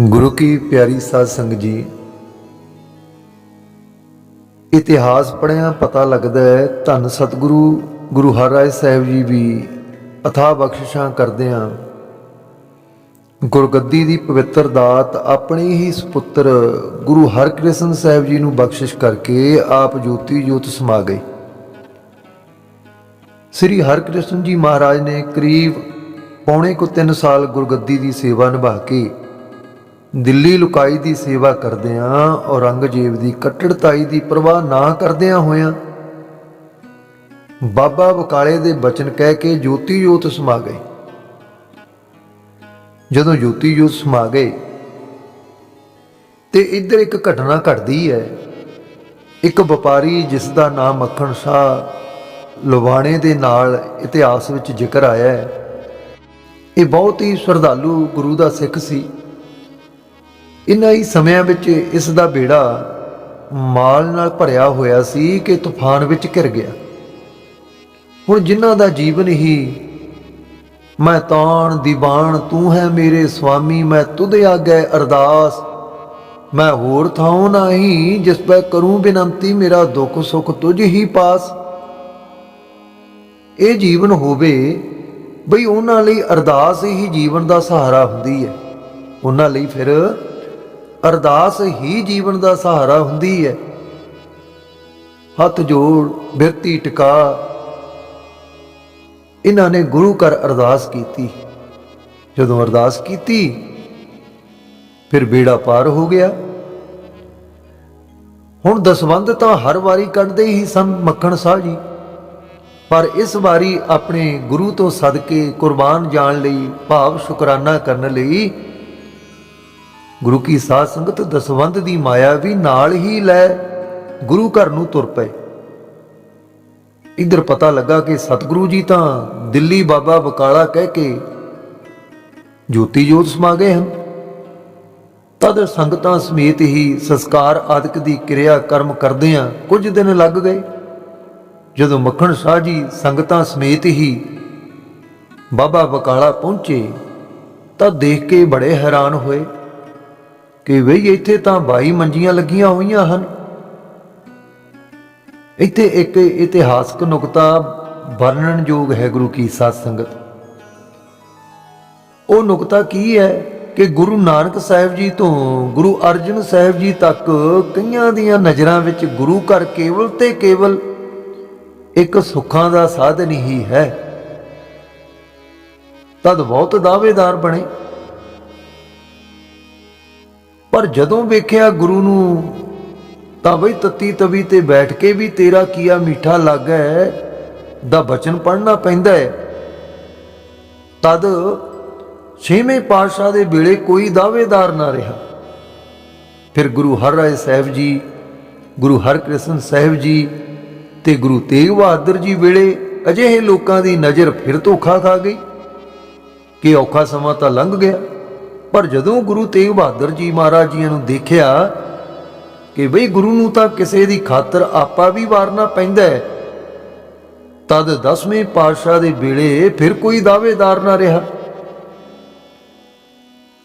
ਗੁਰੂ ਕੀ ਪਿਆਰੀ ਸਾਧ ਸੰਗਤ ਜੀ, ਇਤਿਹਾਸ ਪੜਿਆ ਪਤਾ ਲੱਗਦਾ ਹੈ, ਧੰਨ ਸਤਿਗੁਰੂ ਗੁਰੂ ਹਰਿਰਾਏ ਸਾਹਿਬ ਜੀ ਵੀ ਅਥਾਹ ਬਖਸ਼ਿਸ਼ਾਂ ਕਰਦੇ ਆ। ਗੁਰਗੱਦੀ ਦੀ ਪਵਿੱਤਰ ਦਾਤ ਆਪਣੇ ਹੀ ਸੁਪੁੱਤਰ ਗੁਰੂ ਹਰਕ੍ਰਿਸ਼ਨ ਸਾਹਿਬ ਜੀ ਨੂੰ ਬਖਸ਼ਿਸ਼ ਕਰਕੇ ਆਪ ਜੋਤੀ ਜੋਤ ਸਮਾ ਗਏ। ਸ੍ਰੀ ਹਰਕ੍ਰਿਸ਼ਨ ਜੀ ਮਹਾਰਾਜ ਨੇ ਕਰੀਬ ਪੌਣੇ ਕੁ 3 ਸਾਲ ਗੁਰਗੱਦੀ ਦੀ ਸੇਵਾ ਨਿਭਾ ਕੇ ਦਿੱਲੀ ਲੁਕਾਈ ਦੀ ਸੇਵਾ ਕਰਦਿਆਂ ਔਰੰਗਜ਼ੇਬ ਦੀ ਕੱਟੜਤਾਈ ਦੀ ਪਰਵਾਹ ਨਾ ਕਰਦਿਆਂ ਹੋਇਆਂ ਬਾਬਾ ਬਕਾਲੇ ਦੇ ਬਚਨ ਕਹਿ ਕੇ ਜੋਤੀ ਜੋਤ ਸਮਾ ਗਏ। ਜਦੋਂ ਜੋਤੀ ਜੋਤ ਸਮਾ ਗਏ, ਤੇ ਇੱਧਰ ਇੱਕ ਘਟਨਾ ਘਟਦੀ ਹੈ। ਇੱਕ ਵਪਾਰੀ ਜਿਸ ਦਾ ਨਾਮ ਮੱਖਣ ਸ਼ਾਹ ਲੁਬਾਣੇ ਦੇ ਨਾਲ ਇਤਿਹਾਸ ਵਿੱਚ ਜ਼ਿਕਰ ਆਇਆ ਹੈ। ਇਹ ਬਹੁਤ ਹੀ ਸ਼ਰਧਾਲੂ ਗੁਰੂ ਦਾ ਸਿੱਖ ਸੀ। ਇਨ੍ਹਾਂ ਹੀ ਸਮਿਆਂ ਵਿੱਚ ਇਸ ਦਾ ਬੇੜਾ ਮਾਲ ਨਾਲ ਭਰਿਆ ਹੋਇਆ ਸੀ ਕਿ ਤੂਫਾਨ ਵਿੱਚ ਘਿਰ ਗਿਆ। ਹੁਣ ਜਿਨ੍ਹਾਂ ਦਾ ਜੀਵਨ ਹੀ, ਮੈਂ ਤਾਣ ਦੀਵਾਨ, ਤੂੰ ਹੈ ਮੇਰੇ ਸੁਆਮੀ ਮੈਂ ਤੁਧ ਆਗੇ ਅਰਦਾਸ। ਮੈਂ ਹੋਰ ਥਾਉ ਨਹੀਂ, ਜਿਸ ਪੈ ਕਰੂੰ ਬੇਨਤੀ, ਮੇਰਾ ਦੁੱਖ ਸੁੱਖ ਤੁਝ ਹੀ ਪਾਸ। ਇਹ ਜੀਵਨ ਹੋਵੇ, ਬਈ ਉਹਨਾਂ ਲਈ ਅਰਦਾਸ ਹੀ ਜੀਵਨ ਦਾ ਸਹਾਰਾ ਹੁੰਦੀ ਹੈ। ਉਹਨਾਂ ਲਈ ਫਿਰ ਅਰਦਾਸ ਹੀ ਜੀਵਨ ਦਾ ਸਹਾਰਾ ਹੁੰਦੀ ਹੈ। ਹੱਥ ਜੋੜ, ਬਿਰਤੀ ਟਿਕਾ। ਇਹਨਾਂ ਨੇ ਗੁਰੂ ਘਰ ਅਰਦਾਸ ਕੀਤੀ। ਜਦੋਂ ਅਰਦਾਸ ਕੀਤੀ, ਫਿਰ ਬੇੜਾ ਪਾਰ ਹੋ ਗਿਆ। ਹੁਣ ਦਸਵੰਦ ਤਾਂ ਹਰ ਵਾਰੀ ਕੱਢਦੇ ਹੀ ਸਨ ਮੱਖਣ ਸਾਹ ਜੀ। ਪਰ ਇਸ ਵਾਰੀ ਆਪਣੇ ਗੁਰੂ ਤੋਂ ਸਦਕੇ ਕੁਰਬਾਨ ਜਾਣ ਲਈ ਭਾਵ ਸ਼ੁਕਰਾਨਾ ਕਰਨ ਲਈ ਗੁਰੂ ਕੀ ਸਾਧ ਸੰਗਤ ਦਸਵੰਧ ਦੀ ਮਾਇਆ ਵੀ ਨਾਲ ਹੀ ਲੈ ਗੁਰੂ ਘਰ ਨੂੰ ਤੁਰ ਪਏ। ਇਧਰ ਪਤਾ ਲੱਗਾ ਕਿ ਸਤਿਗੁਰੂ ਜੀ ਤਾਂ ਦਿੱਲੀ ਬਾਬਾ ਬਕਾਲਾ ਕਹਿ ਕੇ ਜੋਤੀ ਜੋਤ ਸਮਾ ਗਏ ਹਨ। ਤਦ ਸੰਗਤਾਂ ਸਮੇਤ ਹੀ ਸੰਸਕਾਰ ਆਦਿਕ ਦੀ ਕਿਰਿਆ ਕਰਮ ਕਰਦਿਆਂ ਕੁਝ ਦਿਨ ਲੱਗ ਗਏ। ਜਦੋਂ ਮੱਖਣ ਸ਼ਾਹ ਜੀ ਸੰਗਤਾਂ ਸਮੇਤ ਹੀ ਬਾਬਾ ਬਕਾਲਾ ਪਹੁੰਚੇ ਤਾਂ ਦੇਖ ਕੇ ਬੜੇ ਹੈਰਾਨ ਹੋਏ। ਕਿ ਵਈ ਇੱਥੇ ਤਾਂ 22 ਮੰਜੀਆਂ ਲੱਗੀਆਂ ਹੋਈਆਂ ਹਨ। ਇੱਥੇ ਇੱਕ ਇਤਿਹਾਸਕ ਨੁਕਤਾ ਵਰਣਨਯੋਗ ਹੈ ਗੁਰੂ ਕੀ ਸਾਧ ਸੰਗਤ। ਉਹ ਨੁਕਤਾ ਕੀ ਹੈ ਕਿ ਗੁਰੂ ਨਾਨਕ ਸਾਹਿਬ ਜੀ ਤੋਂ ਗੁਰੂ ਅਰਜਨ ਸਾਹਿਬ ਜੀ ਤੱਕ ਕਈਆਂ ਦੀਆਂ ਨਜ਼ਰਾਂ ਵਿੱਚ ਗੁਰੂ ਘਰ ਕੇਵਲ ਤੇ ਕੇਵਲ ਇੱਕ ਸੁੱਖਾਂ ਦਾ ਸਾਧਨ ਹੀ ਹੈ। ਤਦ ਬਹੁਤ ਦਾਅਵੇਦਾਰ ਬਣੇ। ਪਰ ਜਦੋਂ ਵੇਖਿਆ ਗੁਰੂ ਨੂੰ, ਤਾਂ ਬਈ ਤਤੀ ਤਵੀ ਤੇ ਬੈਠ ਕੇ ਵੀ ਤੇਰਾ ਕੀਆ ਮਿੱਠਾ ਲੱਗਾ ਦਾ ਬਚਨ ਪੜਨਾ ਪੈਂਦਾ ਹੈ। ਤਦ ਛੇਵੇਂ ਪਾਤਸ਼ਾਹ ਦੇ ਵੇਲੇ ਕੋਈ ਦਾਅਵੇਦਾਰ ਨਾ ਰਿਹਾ। ਫਿਰ ਗੁਰੂ ਹਰ ਰਾਏ ਸਾਹਿਬ ਜੀ, ਗੁਰੂ ਹਰਕ੍ਰਿਸ਼ਨ ਸਾਹਿਬ ਜੀ ਤੇ ਗੁਰੂ ਤੇਗ ਬਹਾਦਰ ਜੀ ਵੇਲੇ ਅਜਿਹੇ ਲੋਕਾਂ ਦੀ ਨਜ਼ਰ ਫਿਰ ਧੋਖਾ ਖਾ ਗਈ ਕਿ ਔਖਾ ਸਮਾਂ ਤਾਂ ਲੰਘ ਗਿਆ। ਪਰ ਜਦੋਂ ਗੁਰੂ ਤੇਗ ਬਹਾਦਰ ਜੀ ਮਹਾਰਾਜ ਜੀ ਨੂੰ ਦੇਖਿਆ ਕਿ ਬਈ ਗੁਰੂ ਨੂੰ ਤਾਂ ਕਿਸੇ ਦੀ ਖਾਤਰ ਆਪਾ ਵੀ ਵਾਰਨਾ ਪੈਂਦਾ ਹੈ, ਤਦ 10ਵੇਂ ਪਾਤਸ਼ਾਹ ਦੇ ਵੇਲੇ ਫਿਰ ਕੋਈ ਦਾਅਵੇਦਾਰ ਨਾ ਰਿਹਾ।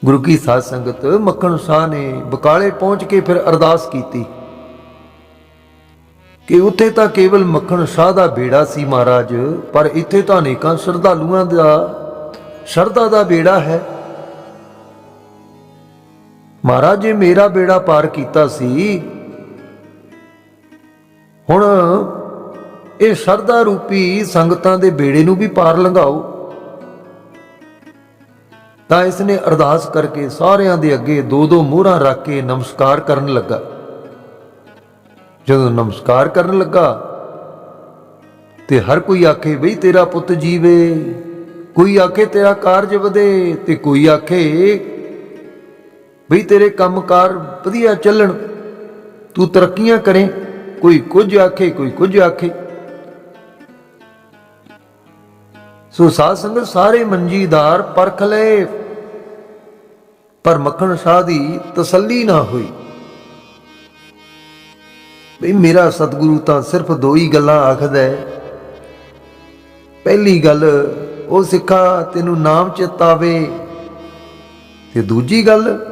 ਗੁਰੂ ਕੀ ਸਾਧ ਸੰਗਤ ਮੱਖਣ ਸ਼ਾਹ ਨੇ ਬਕਾਲੇ ਪਹੁੰਚ ਕੇ ਫਿਰ ਅਰਦਾਸ ਕੀਤੀ ਕਿ ਉੱਥੇ ਤਾਂ ਕੇਵਲ ਮੱਖਣ ਸ਼ਾਹ ਦਾ ਬੇੜਾ ਸੀ ਮਹਾਰਾਜ, ਪਰ ਇੱਥੇ ਤਾਂ ਅਨੇਕਾਂ ਸ਼ਰਧਾਲੂਆਂ ਦਾ ਸ਼ਰਧਾ ਦਾ ਬੇੜਾ ਹੈ। ਮਹਾਰਾਜ ਜੀ, ਮੇਰਾ ਬੇੜਾ ਪਾਰ ਕੀਤਾ ਸੀ। ਹੁਣ ਇਹ ਸ਼ਰਧਾ ਰੂਪੀ ਸੰਗਤਾਂ ਦੇ ਬੇੜੇ ਨੂੰ ਵੀ ਪਾਰ ਲੰਘਾਓ। ਤਾਂ ਇਸ ਨੇ ਅਰਦਾਸ ਕਰਕੇ ਸਾਰਿਆਂ ਦੇ ਅੱਗੇ ਦੋ ਦੋ ਮੋਹਰਾਂ ਰੱਖ ਕੇ ਨਮਸਕਾਰ ਕਰਨ ਲੱਗਾ। ਜਦੋਂ ਨਮਸਕਾਰ ਕਰਨ ਲੱਗਾ ਤੇ ਹਰ ਕੋਈ ਆਖੇ, ਬਈ ਤੇਰਾ ਪੁੱਤ ਜੀਵੇ, ਕੋਈ ਆਖੇ ਤੇਰਾ ਕਾਰਜ ਵਧੇ ਤੇ ਕੋਈ ਆਖੇ ਬਈ ਤੇਰੇ ਕੰਮਕਾਰ ਵਧੀਆ ਚੱਲਣ, ਤੂੰ ਤਰੱਕੀਆਂ ਕਰੇ, ਕੋਈ ਕੁਝ ਆਖੇ, ਕੋਈ ਕੁਝ ਆਖੇ। ਸੋ ਸਾਧ ਸੰਗਤ ਸਾਰੇ ਮੰਜੀਦਾਰ ਪਰਖ ਲਏ, ਪਰ ਮੱਖਣ ਸ਼ਾਹ ਦੀ ਤਸੱਲੀ ਨਾ ਹੋਈ। ਬਈ ਮੇਰਾ ਸਤਿਗੁਰੂ ਤਾਂ ਸਿਰਫ ਦੋ ਹੀ ਗੱਲਾਂ ਆਖਦਾ ਹੈ। ਪਹਿਲੀ ਗੱਲ, ਉਹ ਸਿੱਖਾ ਤੈਨੂੰ ਨਾਮ ਚਿਤਾਵੇ, ਤੇ ਦੂਜੀ ਗੱਲ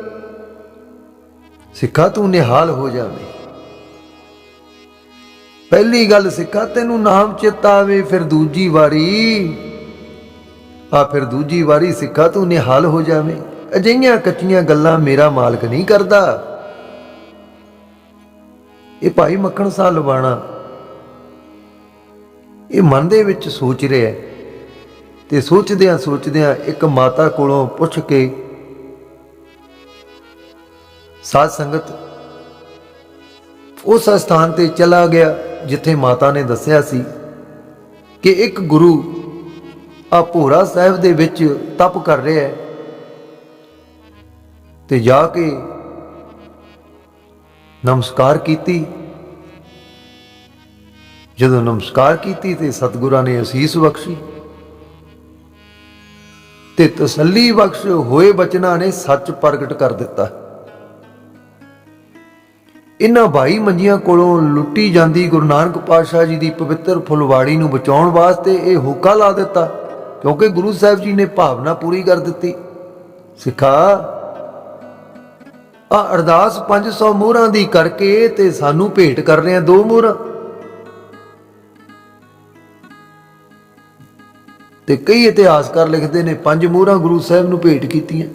ਸਿੱਖਾ ਤੂੰ ਨਿਹਾਲ ਹੋ ਜਾਵੇਂ। ਪਹਿਲੀ ਗੱਲ ਸਿੱਖਾ, ਤੈਨੂੰ ਨਾਮ ਚਿੱਤਾ ਆਵੇ, ਫਿਰ ਦੂਜੀ ਵਾਰੀ, ਆ ਫਿਰ ਦੂਜੀ ਵਾਰੀ ਸਿੱਖਾ ਤੂੰ ਨਿਹਾਲ ਹੋ ਜਾਵੇਂ। ਅਜਿਹੀਆਂ ਕੱਚੀਆਂ ਗੱਲਾਂ ਮੇਰਾ ਮਾਲਕ ਨਹੀਂ ਕਰਦਾ। ਇਹ ਭਾਈ ਮੱਖਣ ਸਾਹ ਲਵਾਣਾ। ਇਹ ਮਨ ਦੇ ਵਿੱਚ ਸੋਚ ਰਿਹਾ ਤੇ ਸੋਚਦਿਆਂ ਸੋਚਦਿਆਂ ਇੱਕ ਮਾਤਾ ਕੋਲੋਂ ਪੁੱਛ ਕੇ ਸਾਧ ਸੰਗਤ ਉਸ ਸਥਾਨ ਤੇ ਚਲਾ ਗਿਆ ਜਿੱਥੇ ਮਾਤਾ ਨੇ ਦੱਸਿਆ ਸੀ ਕਿ ਇੱਕ ਗੁਰੂ ਆ ਭੋਰਾ ਸਾਹਿਬ ਦੇ ਵਿੱਚ ਤਪ ਕਰ ਰਿਹਾ ਹੈ ਤੇ ਜਾ ਕੇ ਨਮਸਕਾਰ ਕੀਤੀ। ਜਦੋਂ ਨਮਸਕਾਰ ਕੀਤੀ ਤੇ ਸਤਿਗੁਰਾਂ ਨੇ ਅਸੀਸ ਬਖਸ਼ੀ ਤੇ ਤਸੱਲੀ ਬਖਸ਼ ਹੋਏ ਬਚਨਾਂ ਨੇ ਸੱਚ ਪ੍ਰਗਟ ਕਰ ਦਿੱਤਾ। ਇਨ੍ਹਾਂ ਭਾਈ ਮੰਜੀਆਂ ਕੋਲੋਂ ਲੁੱਟੀ ਜਾਂਦੀ ਗੁਰੂ ਨਾਨਕ ਪਾਤਸ਼ਾਹ ਜੀ ਦੀ ਪਵਿੱਤਰ ਫੁਲਵਾੜੀ ਨੂੰ ਬਚਾਉਣ ਵਾਸਤੇ ਇਹ ਹੋਕਾ ਲਾ ਦਿੱਤਾ, ਕਿਉਂਕਿ ਗੁਰੂ ਸਾਹਿਬ ਜੀ ਨੇ ਭਾਵਨਾ ਪੂਰੀ ਕਰ ਦਿੱਤੀ। ਸਿੱਖਾ ਆ ਅਰਦਾਸ 500 ਮੋਹਰਾਂ ਦੀ ਕਰਕੇ ਤੇ ਸਾਨੂੰ ਭੇਟ ਕਰ ਰਹੇ ਆ ਦੋ ਮੋਹਰਾਂ। ਤੇ ਕਈ ਇਤਿਹਾਸਕਾਰ ਲਿਖਦੇ ਨੇ ਪੰਜ ਮੋਹਰਾਂ ਗੁਰੂ ਸਾਹਿਬ ਨੂੰ ਭੇਟ ਕੀਤੀਆਂ।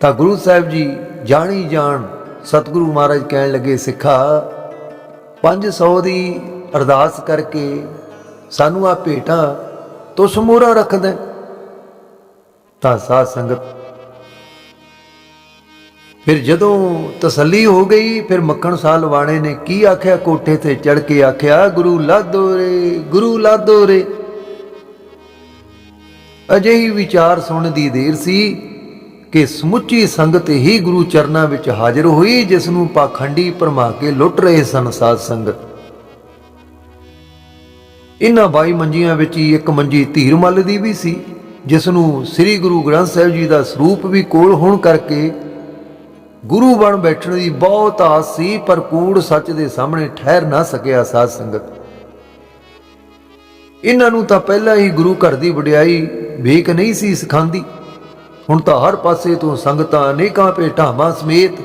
ਤਾਂ ਗੁਰੂ ਸਾਹਿਬ ਜੀ ਜਾਣੀ ਜਾਣ ਸਤਿਗੁਰੂ ਮਹਾਰਾਜ ਕਹਿਣ ਲੱਗੇ, ਸਿੱਖਾ 500 ਦੀ ਅਰਦਾਸ ਕਰਕੇ ਸਾਨੂੰ ਆ ਭੇਟਾਂ ਤੁਸ ਮੋਹਰਾਂ ਰੱਖਦਾ ਤਾਂ ਸਾਧ ਸੰਗਤ ਫਿਰ ਜਦੋਂ ਤਸੱਲੀ ਹੋ ਗਈ, ਫਿਰ ਮੱਖਣ ਸਾਹ ਲਵਾਣੇ ਨੇ ਕੀ ਆਖਿਆ? ਕੋਠੇ ਤੇ ਚੜ ਕੇ ਆਖਿਆ, ਗੁਰੂ ਲਾਦੋ ਰੇ, ਗੁਰੂ ਲਾਦੋ ਰੇ। ਅਜਿਹੀ ਵਿਚਾਰ ਸੁਣ ਦੀ ਦੇਰ ਸੀ। ਕਿ ਸਮੁੱਚੀ ਸੰਗਤ ਹੀ ਗੁਰੂ ਚਰਨਾਂ ਵਿੱਚ ਹਾਜ਼ਰ ਹੋਈ, ਜਿਸ ਨੂੰ ਪਾਖੰਡੀ ਭਰਮਾ ਕੇ ਲੁੱਟ ਰਹੇ ਸਨ ਸਾਧ ਸੰਗਤ। ਇਨ੍ਹਾਂ ਬਾਈ ਮੰਜੀਆਂ ਵਿੱਚ ਹੀ ਇੱਕ ਮੰਜੀ ਧੀਰਮੱਲ ਦੀ ਵੀ ਸੀ, ਜਿਸ ਨੂੰ ਸ੍ਰੀ ਗੁਰੂ ਗ੍ਰੰਥ ਸਾਹਿਬ ਜੀ ਦਾ ਸਰੂਪ ਵੀ ਕੋਲ ਹੋਣ ਕਰਕੇ ਗੁਰੂ ਬਣ ਬੈਠਣ ਦੀ ਬਹੁਤ ਆਸ ਸੀ, ਪਰ ਕੂੜ ਸੱਚ ਦੇ ਸਾਹਮਣੇ ਠਹਿਰ ਨਾ ਸਕਿਆ ਸਾਧ ਸੰਗਤ। ਇਹਨਾਂ ਨੂੰ ਤਾਂ ਪਹਿਲਾਂ ਹੀ ਗੁਰੂ ਘਰ ਦੀ ਵਡਿਆਈ ਵੇਖ ਨਹੀਂ ਸੀ ਸਿਖਾਉਂਦੀ ਹੁਣ ਤਾਂ ਹਰ ਪਾਸੇ ਤੋਂ ਸੰਗਤਾਂ ਅਨੇਕਾਂ ਭੇਟਾਵਾਂ ਸਮੇਤ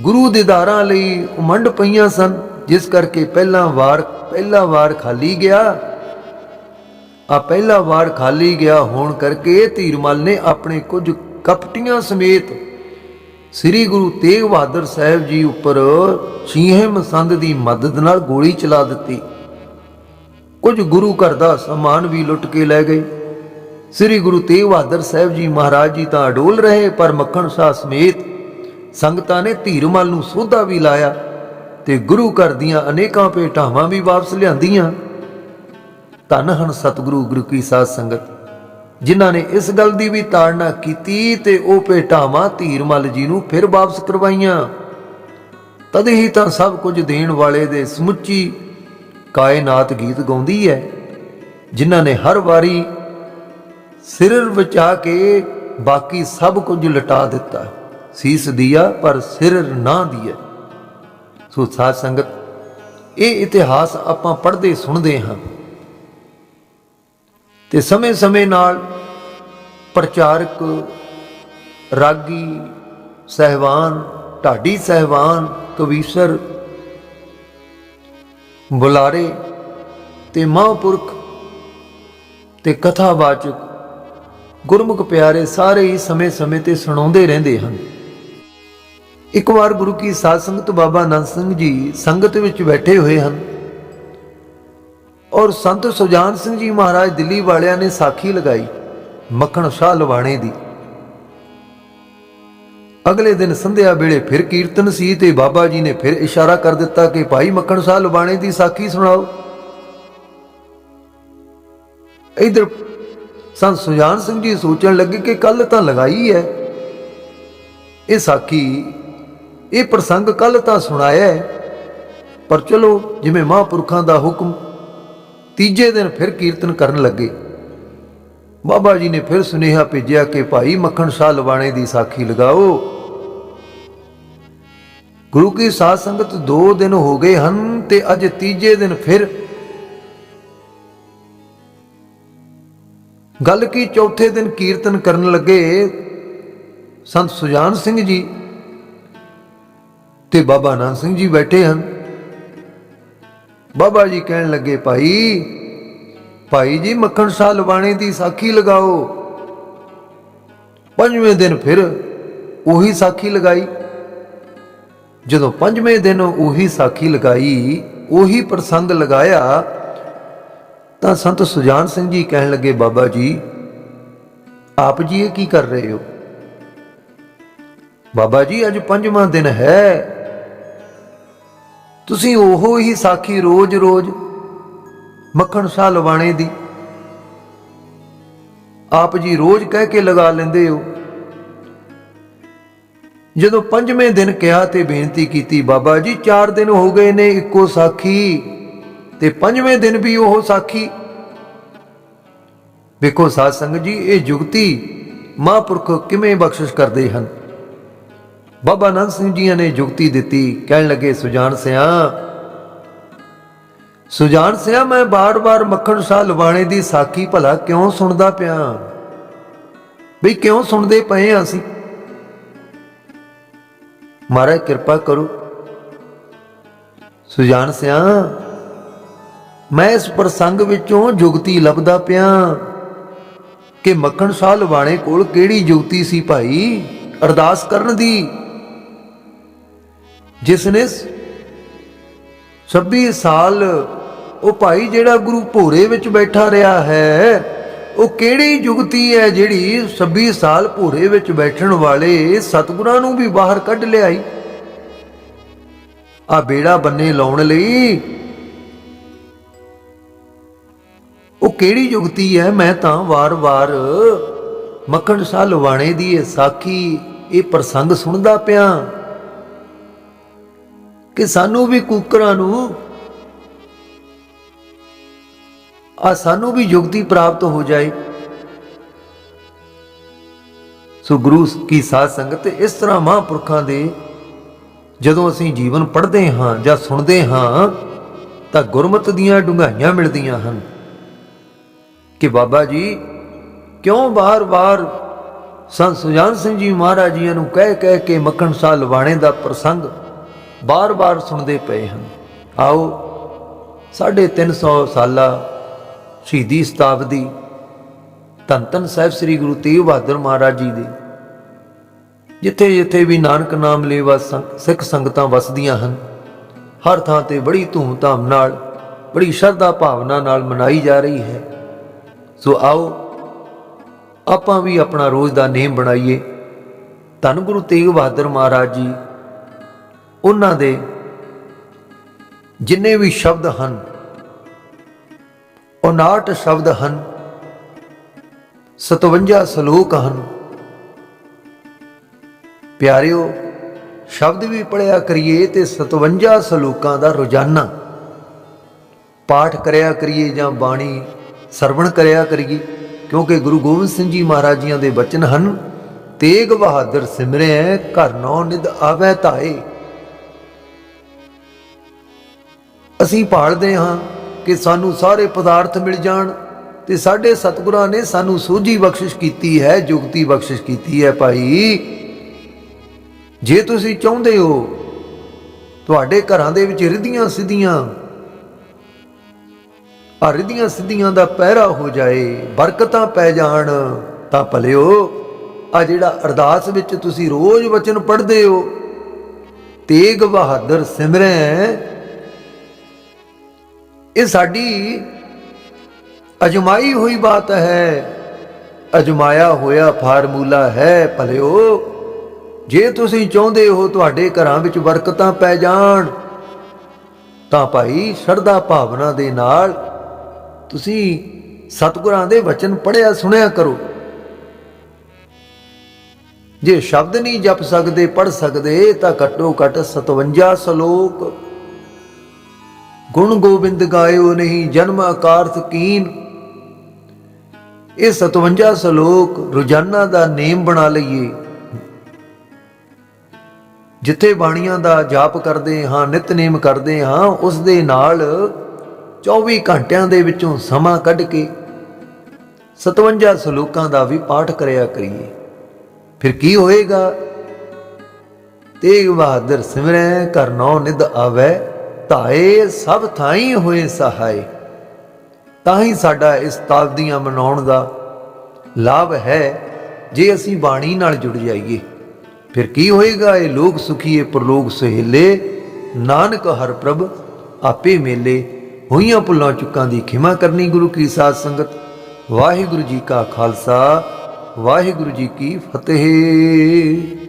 ਗੁਰੂ ਦੀਦਾਰਾਂ ਲਈ ਉਮੰਡ ਪਈਆਂ ਸਨ, ਜਿਸ ਕਰਕੇ ਪਹਿਲਾ ਵਾਰ ਪਹਿਲਾ ਵਾਰ ਖਾਲੀ ਗਿਆ। ਆ ਪਹਿਲਾ ਵਾਰ ਖਾਲੀ ਗਿਆ ਹੋਣ ਕਰਕੇ ਧੀਰਮਲ ਨੇ ਆਪਣੇ ਕੁਝ ਕਪਟੀਆਂ ਸਮੇਤ ਸ੍ਰੀ ਗੁਰੂ ਤੇਗ ਬਹਾਦਰ ਸਾਹਿਬ ਜੀ ਉੱਪਰ ਛੀਹੇ ਮਸੰਦ ਦੀ ਮਦਦ ਨਾਲ ਗੋਲੀ ਚਲਾ ਦਿੱਤੀ। ਕੁਝ ਗੁਰੂ ਘਰ ਦਾ ਸਮਾਨ ਵੀ ਲੁੱਟ ਕੇ ਲੈ ਗਏ। ਸ੍ਰੀ ਗੁਰੂ ਤੇਗ ਬਹਾਦਰ ਸਾਹਿਬ ਜੀ ਮਹਾਰਾਜ ਜੀ ਤਾਂ ਅਡੋਲ ਰਹੇ, ਪਰ ਮੱਖਣ ਸ਼ਾਹ ਸਮੇਤ ਸੰਗਤਾਂ ਨੇ ਧੀਰਮਲ ਨੂੰ ਸੋਧਾ ਵੀ ਲਾਇਆ ਤੇ ਗੁਰੂ ਘਰ ਦੀਆਂ ਅਨੇਕਾਂ ਭੇਟਾਵਾਂ ਵੀ ਵਾਪਸ ਲਿਆਂਦੀਆਂ। ਧੰਨ ਹਨ ਸਤਿਗੁਰੂ ਗੁਰੂ ਕੀ ਸਾਧ ਸੰਗਤ, ਜਿਨ੍ਹਾਂ ਨੇ ਇਸ ਗੱਲ ਦੀ ਵੀ ਤਾੜਨਾ ਕੀਤੀ ਤੇ ਉਹ ਭੇਟਾਵਾਂ ਧੀਰਮਲ ਜੀ ਨੂੰ ਫਿਰ ਵਾਪਸ ਕਰਵਾਈਆਂ। ਤਦ ਹੀ ਤਾਂ ਸਭ ਕੁਝ ਦੇਣ ਵਾਲੇ ਦੇ ਸਮੁੱਚੀ ਕਾਇਨਾਤ ਗੀਤ ਗਾਉਂਦੀ ਹੈ, ਜਿਨ੍ਹਾਂ ਨੇ ਹਰ ਵਾਰੀ ਸਿਰ ਬਚਾ ਕੇ ਬਾਕੀ ਸਭ ਕੁਝ ਲਟਾ ਦਿੱਤਾ। ਸੀਸ ਦਿਆ, ਪਰ ਸਿਰ ਨਾ ਦਿਆ। ਸੋ ਸਾਧ ਸੰਗਤ, ਇਹ ਇਤਿਹਾਸ ਆਪਾਂ ਪੜ੍ਹਦੇ ਸੁਣਦੇ ਹਾਂ। ਤੇ ਸਮੇਂ-ਸਮੇਂ ਨਾਲ ਪ੍ਰਚਾਰਕ ਰਾਗੀ ਸਹਿਬਾਨ, ਢਾਡੀ ਸਹਿਬਾਨ, ਕਵੀਸ਼ਰ, ਬੁਲਾਰੇ ਤੇ ਮਹਾਂਪੁਰਖ ਤੇ ਕਥਾਵਾਚਕ ਗੁਰਮੁਖ ਪਿਆਰੇ ਸਾਰੇ ਹੀ ਸਮੇਂ-ਸਮੇਂ ਤੇ ਸੁਣਾਉਂਦੇ ਰਹਿੰਦੇ ਹਨ। ਇੱਕ ਵਾਰ ਗੁਰੂ ਕੀ ਸਾਧ ਸੰਗਤ ਬਾਬਾ ਆਨੰਦ ਸਿੰਘ ਜੀ ਸੰਗਤ ਵਿੱਚ ਬੈਠੇ ਹੋਏ ਹਨ ਔਰ ਸੰਤ ਸੁਜਾਨ ਸਿੰਘ ਜੀ ਮਹਾਰਾਜ ਦਿੱਲੀ ਵਾਲਿਆਂ ਨੇ ਸਾਖੀ ਲਗਾਈ ਮੱਖਣ ਸ਼ਾਹ ਲਵਾਣੇ ਦੀ। ਅਗਲੇ ਦਿਨ ਸੰਧਿਆ ਵੇਲੇ ਫਿਰ ਕੀਰਤਨ ਸੀ ਤੇ ਬਾਬਾ ਜੀ ਨੇ ਫਿਰ ਇਸ਼ਾਰਾ ਕਰ ਦਿੱਤਾ ਕਿ ਭਾਈ ਮੱਖਣ ਸ਼ਾਹ ਲਵਾਣੇ ਦੀ ਸਾਖੀ ਸੁਣਾਓ। ਇਧਰ ਸੰਤ ਸੁਜਾਨ ਸਿੰਘ ਜੀ ਸੋਚਣ ਲੱਗੇ ਕਿ ਕੱਲ ਤਾਂ ਲਗਾਈ ਹੈ। ਇਹ ਸਾਖੀ, ਇਹ ਪ੍ਰਸੰਗ ਕੱਲ ਤਾਂ ਸੁਣਾਇਆ ਪਰ ਚਲੋ, ਜਿਵੇਂ ਮਹਾਂਪੁਰਖਾਂ ਦਾ ਹੁਕਮ ਤੀਜੇ ਦਿਨ ਫਿਰ ਕੀਰਤਨ ਕਰਨ ਲੱਗੇ। ਬਾਬਾ ਜੀ ਨੇ ਫਿਰ ਸੁਨੇਹਾ ਭੇਜਿਆ ਕਿ ਭਾਈ ਮੱਖਣ ਸ਼ਾਹ ਲਵਾਣੇ ਦੀ ਸਾਖੀ ਲਗਾਓ। ਗੁਰੂ ਕੀ ਸਾਧ ਸੰਗਤ 2 ਦਿਨ ਹੋ ਗਏ ਹਨ ਤੇ ਅੱਜ ਤੀਜੇ ਦਿਨ ਫਿਰ ਗੱਲ ਕੀ ਚੌਥੇ ਦਿਨ ਕੀਰਤਨ ਕਰਨ ਲੱਗੇ ਸੰਤ ਸੁਜਾਨ ਸਿੰਘ ਜੀ ਤੇ ਬਾਬਾ ਨਾਨਕ ਸਿੰਘ ਜੀ ਬੈਠੇ ਹਨ। ਬਾਬਾ ਜੀ ਕਹਿਣ ਲੱਗੇ, ਭਾਈ ਭਾਈ ਜੀ, ਮੱਖਣ ਸ਼ਾਹ ਲਵਾਣੇ ਦੀ ਸਾਖੀ ਲਗਾਓ। ਪੰਜਵੇਂ ਦਿਨ ਫਿਰ ਉਹੀ ਸਾਖੀ ਲਗਾਈ। ਜਦੋਂ ਪੰਜਵੇਂ ਦਿਨ ਉਹੀ ਸਾਖੀ ਲਗਾਈ, ਉਹੀ ਪ੍ਰਸੰਗ ਲਗਾਇਆ ਤਾਂ ਸੰਤ ਸੁਜਾਨ ਸਿੰਘ ਜੀ ਕਹਿਣ ਲੱਗੇ, ਬਾਬਾ ਜੀ, ਆਪ ਜੀ ਇਹ ਕੀ ਕਰ ਰਹੇ ਹੋ? ਬਾਬਾ ਜੀ, ਅੱਜ ਪੰਜਵਾਂ ਦਿਨ ਹੈ। ਤੁਸੀਂ ਉਹੋ ਹੀ ਸਾਖੀ ਰੋਜ਼-ਰੋਜ਼ ਮੱਖਣ ਸ਼ਾਹ ਲਵਾਣੇ ਦੀ। ਆਪ ਜੀ ਰੋਜ਼ ਕਹਿ ਕੇ ਲਗਾ ਲੈਂਦੇ ਹੋ। ਜਦੋਂ ਪੰਜਵੇਂ ਦਿਨ ਕਿਹਾ ਤੇ ਬੇਨਤੀ ਕੀਤੀ, ਬਾਬਾ ਜੀ 4 ਦਿਨ ਹੋ ਗਏ ਨੇ ਇੱਕੋ ਸਾਖੀ। ਤੇ ਪੰਜਵੇਂ ਦਿਨ ਵੀ ਉਹ ਸਾਖੀ। ਵੇਖੋ ਸਾਧ ਸੰਗਤ ਜੀ, ਇਹ ਜੁਗਤੀ ਮਹਾਂਪੁਰਖ ਕਿਵੇਂ ਬਖਸ਼ਿਸ਼ ਕਰਦੇ ਹਨ? ਬਾਬਾ ਨੰਦ ਸਿੰਘ ਜੀ ਨੇ ਜੁਗਤੀ ਦਿੱਤੀ, ਕਹਿਣ ਲੱਗੇ, ਸੁਜਾਨ ਸਿਆ ਸੁਜਾਨ ਸਿਆ, ਮੈਂ ਬਾਰ-ਬਾਰ ਮੱਖਣ ਸ਼ਾਹ ਲਵਾਣੇ ਦੀ ਸਾਖੀ ਭਲਾ ਕਿਉਂ ਸੁਣਦਾ ਪਿਆ? ਵੀ ਕਿਉਂ ਸੁਣਦੇ ਪਏ ਹਾਂ ਅਸੀਂ? ਮਹਾਰਾਜ ਕਿਰਪਾ ਕਰੋ। ਸੁਜਾਨ ਸਿਆ ਮੈਂ ਇਸ ਪ੍ਰਸੰਗ ਵਿੱਚੋਂ ਜੁਗਤੀ ਲੱਭਦਾ ਪਿਆ ਕਿ ਮੱਖਣ ਸ਼ਾਹ ਲਵਾਣੇ ਕੋਲ ਕਿਹੜੀ ਜੁਗਤੀ ਸੀ ਭਾਈ? ਅਰਦਾਸ ਕਰਨ ਦੀ। ਜਿਸ ਨੇ 26 ਸਾਲ ਉਹ ਭਾਈ ਜਿਹੜਾ ਗੁਰੂ ਭੋਰੇ ਵਿੱਚ ਬੈਠਾ ਰਿਹਾ ਹੈ, ਉਹ ਕਿਹੜੀ ਜੁਗਤੀ ਹੈ ਜਿਹੜੀ 26 ਸਾਲ ਭੋਰੇ ਵਿੱਚ ਬੈਠਣ ਵਾਲੇ ਸਤਿਗੁਰਾਂ ਨੂੰ ਵੀ ਬਾਹਰ ਕੱਢ ਲਿਆਈ? ਆ ਬੇੜਾ ਬੰਨੇ ਲਾਉਣ ਲਈ ਉਹ ਕਿਹੜੀ ਜੁਗਤੀ ਹੈ? ਮੈਂ ਤਾਂ ਵਾਰ-ਵਾਰ ਮੱਖਣ ਸ਼ਾਹ ਲਵਾਣੇ ਦੀ ਇਹ ਸਾਖੀ, ਇਹ ਪ੍ਰਸੰਗ ਸੁਣਦਾ ਪਿਆ। ਕਿ ਸਾਨੂੰ ਵੀ ਕੂਕਰਾਂ ਨੂੰ ਆ ਸਾਨੂੰ ਵੀ ਯੁਗਤੀ ਪ੍ਰਾਪਤ ਹੋ ਜਾਏ। ਸੋ ਗੁਰੂ ਕੀ ਸਾਧ ਸੰਗਤ ਇਸ ਤਰ੍ਹਾਂ ਮਹਾਂਪੁਰਖਾਂ ਦੇ, ਜਦੋਂ ਅਸੀਂ ਜੀਵਨ ਪੜ੍ਹਦੇ ਹਾਂ ਜਾਂ ਸੁਣਦੇ ਹਾਂ, ਤਾਂ ਗੁਰਮਤਿ ਦੀਆਂ ਡੂੰਘਾਈਆਂ ਮਿਲਦੀਆਂ ਹਨ। ਕਿ ਬਾਬਾ ਜੀ, ਕਿਉਂ ਬਾਰ-ਬਾਰ ਸੰਤ ਸੁਜਾਨ ਸਿੰਘ ਜੀ ਮਹਾਰਾਜ ਜੀ ਨੂੰ ਕਹਿ ਕਹਿ ਕੇ ਮੱਖਣ ਸ਼ਾਹ ਲਵਾਣੇ ਦਾ ਪ੍ਰਸੰਗ ਬਾਰ-ਬਾਰ ਸੁਣਦੇ ਪਏ ਹਨ। ਆਓ 350 ਸਾਲਾ ਸ਼ਹੀਦੀ ਸਤਾਬਦੀ ਧੰਨ ਧੰਨ ਸਾਹਿਬ ਸ੍ਰੀ ਗੁਰੂ ਤੇਗ ਬਹਾਦਰ ਮਹਾਰਾਜ ਜੀ ਦੇ, ਜਿੱਥੇ ਜਿੱਥੇ ਵੀ ਨਾਨਕ ਨਾਮ ਲੇਵਾ ਸੰਗ- ਸਿੱਖ ਸੰਗਤਾਂ ਵਸਦੀਆਂ ਹਨ, ਹਰ ਥਾਂ ਤੇ ਬੜੀ ਧੂਮ-ਧਾਮ ਨਾਲ, ਬੜੀ ਸ਼ਰਧਾ ਭਾਵਨਾ ਨਾਲ ਮਨਾਈ ਜਾ ਰਹੀ ਹੈ। ਸੋ ਆਓ, ਆਪਾਂ ਵੀ ਆਪਣਾ ਰੋਜ਼ ਦਾ ਨੇਮ ਬਣਾਈਏ। ਧੰਨ ਗੁਰੂ ਤੇਗ ਬਹਾਦਰ ਮਹਾਰਾਜ ਜੀ, ਉਹਨਾਂ ਦੇ ਜਿੰਨੇ ਵੀ ਸ਼ਬਦ ਹਨ 59 ਸ਼ਬਦ ਹਨ 57 ਸ਼ਲੋਕ ਹਨ। ਪਿਆਰਿਓ, ਸ਼ਬਦ ਵੀ ਪੜਿਆ ਕਰੀਏ ਤੇ 57 ਸ਼ਲੋਕਾਂ ਦਾ ਰੋਜ਼ਾਨਾ ਪਾਠ ਕਰਿਆ ਕਰੀਏ ਜਾਂ ਬਾਣੀ ਸਰਵਣ ਕਰਿਆ ਕਰੀਏ, ਕਿਉਂਕਿ ਗੁਰੂ ਗੋਬਿੰਦ ਸਿੰਘ ਜੀ ਮਹਾਰਾਜ ਜੀਆਂ ਦੇ ਬਚਨ ਹਨ, ਤੇਗ ਬਹਾਦਰ ਸਿਮਰੈ ਘਰ ਨੌ ਨਿਦ ਆਵੈ ਧਾਏ। ਅਸੀਂ ਭਾਲਦੇ ਹਾਂ ਕਿ ਸਾਨੂੰ ਸਾਰੇ ਪਦਾਰਥ ਮਿਲ ਜਾਣ ਤੇ ਸਾਡੇ ਸਤਿਗੁਰਾਂ ਨੇ ਸਾਨੂੰ ਸੋਝੀ ਬਖਸ਼ਿਸ਼ ਕੀਤੀ ਹੈ, ਜੁਗਤੀ ਬਖਸ਼ਿਸ਼ ਕੀਤੀ ਹੈ ਭਾਈ। ਜੇ ਤੁਸੀਂ ਚਾਹੁੰਦੇ ਹੋ, ਤੁਹਾਡੇ ਘਰਾਂ ਦੇ ਵਿੱਚ ਰਿਧੀਆਂ ਸਿੱਧੀਆਂ ਆ ਰਿਧੀਆਂ ਸਿੱਧੀਆਂ ਦਾ ਪਹਿਰਾ ਹੋ ਜਾਏ, ਬਰਕਤਾਂ ਪੈ ਜਾਣ, ਤਾਂ ਭਲਿਓ, ਆ ਜਿਹੜਾ ਅਰਦਾਸ ਵਿੱਚ ਤੁਸੀਂ ਰੋਜ਼ ਵਚਨ ਪੜ੍ਹਦੇ ਹੋ, ਤੇਗ ਬਹਾਦਰ ਸਿਮਰੈ। ਇਹ ਸਾਡੀ ਅਜਮਾਈ ਹੋਈ ਬਾਤ ਹੈ, ਅਜਮਾਇਆ ਹੋਇਆ ਫਾਰਮੂਲਾ ਹੈ, ਭਲਿਓ। ਜੇ ਤੁਸੀਂ ਚਾਹੁੰਦੇ ਹੋ ਤੁਹਾਡੇ ਘਰਾਂ ਵਿੱਚ ਬਰਕਤਾਂ ਪੈ ਜਾਣ, ਤਾਂ ਭਾਈ ਸ਼ਰਧਾ ਭਾਵਨਾ ਦੇ ਨਾਲ ਤੁਸੀਂ ਸਤਿਗੁਰਾਂ ਦੇ ਵਚਨ ਪੜਿਆ ਸੁਣਿਆ ਕਰੋ। ਜੇ ਸ਼ਬਦ ਨਹੀਂ ਜਪ ਸਕਦੇ ਪੜ ਸਕਦੇ, ਤਾਂ ਘੱਟੋ ਘੱਟ 57 ਸ਼ਲੋਕ। ਗੁਣ ਗੋਬਿੰਦ ਗਾਇਓ ਨਹੀਂ, ਜਨਮ ਆਕਾਰਥ ਕੀਨ। ਇਹ 57 ਸ਼ਲੋਕ ਰੋਜ਼ਾਨਾ ਦਾ ਨੇਮ ਬਣਾ ਲਈਏ। ਜਿੱਥੇ ਬਾਣੀਆਂ ਦਾ ਜਾਪ ਕਰਦੇ ਹਾਂ, ਨਿਤਨੇਮ ਕਰਦੇ ਹਾਂ, ਉਸ ਦੇ ਨਾਲ 24 ਘੰਟਿਆਂ ਦੇ ਵਿੱਚੋਂ ਸਮਾਂ ਕੱਢ ਕੇ 57 ਸ਼ਲੋਕਾਂ ਦਾ ਵੀ ਪਾਠ ਕਰਿਆ ਕਰੀਏ। ਫਿਰ ਕੀ ਹੋਏਗਾ? ਤੇਗ ਬਹਾਦਰ ਸਿਮਰੈ ਕਰ ਨੌ ਨਿਦ ਆਵੈ, ਧਾਏ ਸਭ ਥਾਈ ਹੋਏ ਸਹਾਈ ਤਾਂ ਹੀ ਸਾਡਾ ਇਸ ਤਾਬਦੀਆਂ ਮਨਾਉਣ ਦਾ ਲਾਭ ਹੈ, ਜੇ ਅਸੀਂ ਬਾਣੀ ਨਾਲ ਜੁੜ ਜਾਈਏ। ਫਿਰ ਕੀ ਹੋਏਗਾ? ਇਹ ਲੋਕ ਸੁਖੀਏ, ਪ੍ਰਲੋਕ ਸਹੇਲੇ। ਨਾਨਕ ਹਰ ਪ੍ਰਭ ਆਪੇ ਮੇਲੇ। ਹੋਈਆਂ ਭੁੱਲਾਂ ਚੁੱਕਾਂ ਦੀ ਖਿਮਾ ਕਰਨੀ ਗੁਰੂ ਕੀ ਸਾਧ ਸੰਗਤ। ਵਾਹਿਗੁਰੂ ਜੀ ਕਾ ਖਾਲਸਾ, ਵਾਹਿਗੁਰੂ ਜੀ ਕੀ ਫਤਿਹ।